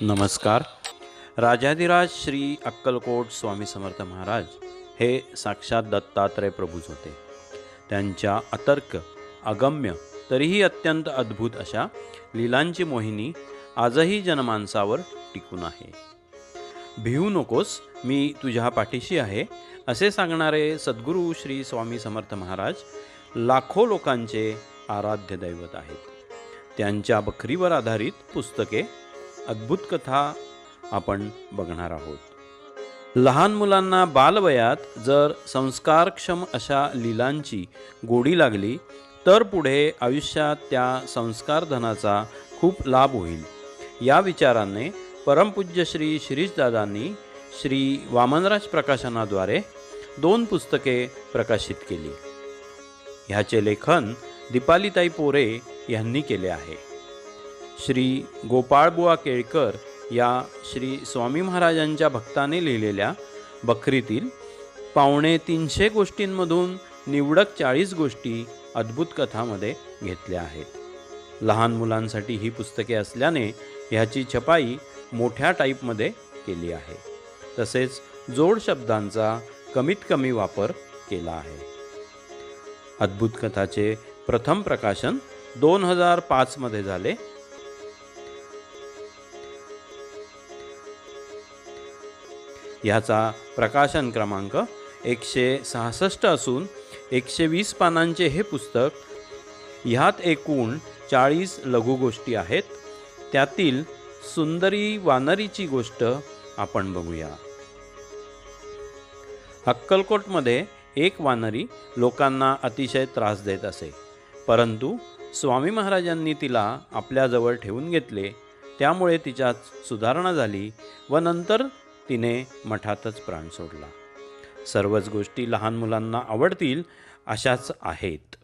नमस्कार. राजाधिराज श्री अक्कलकोट स्वामी समर्थ महाराज हे साक्षात दत्तात्रय प्रभूज होते. त्यांच्या अतर्क अगम्य तरीही अत्यंत अद्भुत अशा लीलांची मोहिनी आजही जनमानसावर टिकून आहे. भिवू नकोस मी तुझ्या पाठीशी आहे असे सांगणारे सद्गुरू श्री स्वामी समर्थ महाराज लाखो लोकांचे आराध्य दैवत आहेत. त्यांच्या बखरीवर आधारित पुस्तके अद्भुत कथा आपण बघणार आहोत. लहान मुलांना बालवयात जर संस्कारक्षम अशा लीलांची गोडी लागली तर पुढे आयुष्यात त्या संस्कारधनाचा खूप लाभ होईल. या विचाराने परमपूज्य श्री शिरीषदादांनी श्री वामनराज प्रकाशनाद्वारे दोन पुस्तके प्रकाशित केली. ह्याचे लेखन दीपालीताई पोरे यांनी केले आहे. श्री गोपाळबुवा केळकर या श्री स्वामी महाराजांच्या भक्ताने लिहिलेल्या बखरीतील पावणे तीनशे गोष्टींमधून निवडक चाळीस गोष्टी अद्भुत कथामध्ये घेतल्या आहेत. लहान मुलांसाठी ही पुस्तके असल्याने ह्याची छपाई मोठ्या टाईपमध्ये केली आहे. तसेच जोड शब्दांचा कमीत कमी वापर केला आहे. अद्भुत कथाचे प्रथम प्रकाशन दोन हजार पाचमध्ये झाले. ह्याचा प्रकाशन क्रमांक एकशे सहासष्ट असून एकशे वीस पानांचे हे पुस्तक ह्यात एकूण चाळीस लघुगोष्टी आहेत. त्यातील सुंदरी वानरीची गोष्ट आपण बघूया. अक्कलकोटमध्ये एक वानरी लोकांना अतिशय त्रास देत असे. परंतु स्वामी महाराजांनी तिला आपल्याजवळ ठेवून घेतले. त्यामुळे तिच्यात सुधारणा झाली व नंतर तिने मठातच प्राण सोडला. सर्वच गोष्टी लहान मुलांना आवडतील अशाच आहेत.